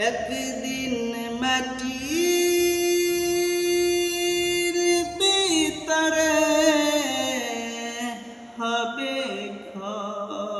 একদিন মাটির পিতরে হবে ঘর।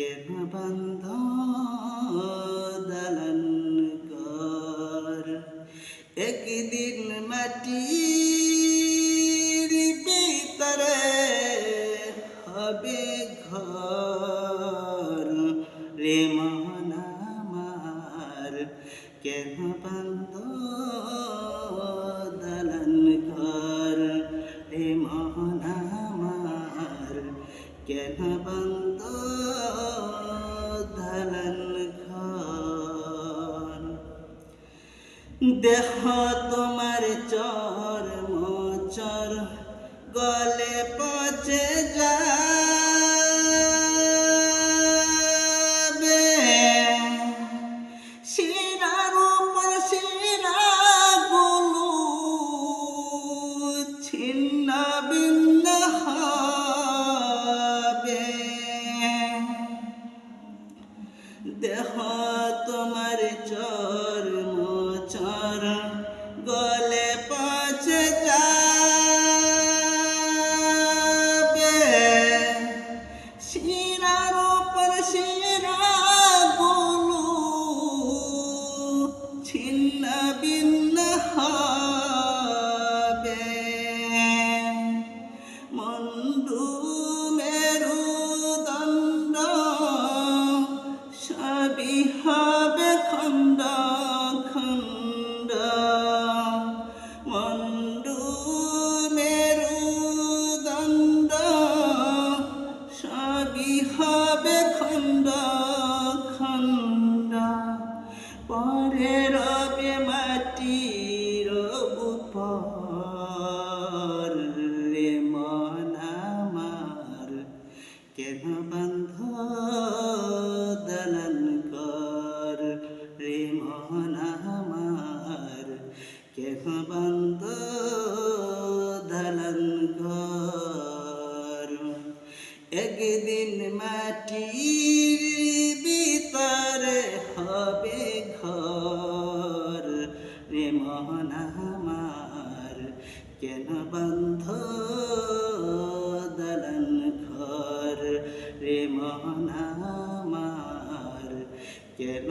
কেন বান্ধ দালান ঘর? একদিন মাটি ভিতরে হবে ঘর। রে মহনামার কেন বান্ধ দালান ঘর? রে মহনামার কেন বান্ধ দেহ তোমার চর মচর গল undo দেখো বন্ধ দালান ঘর একদিন মাটি ভিতরে হবে ঘর। রে মোহন আমার, কেন বন্ধ দালান ঘর রে মোহন আমার, কেন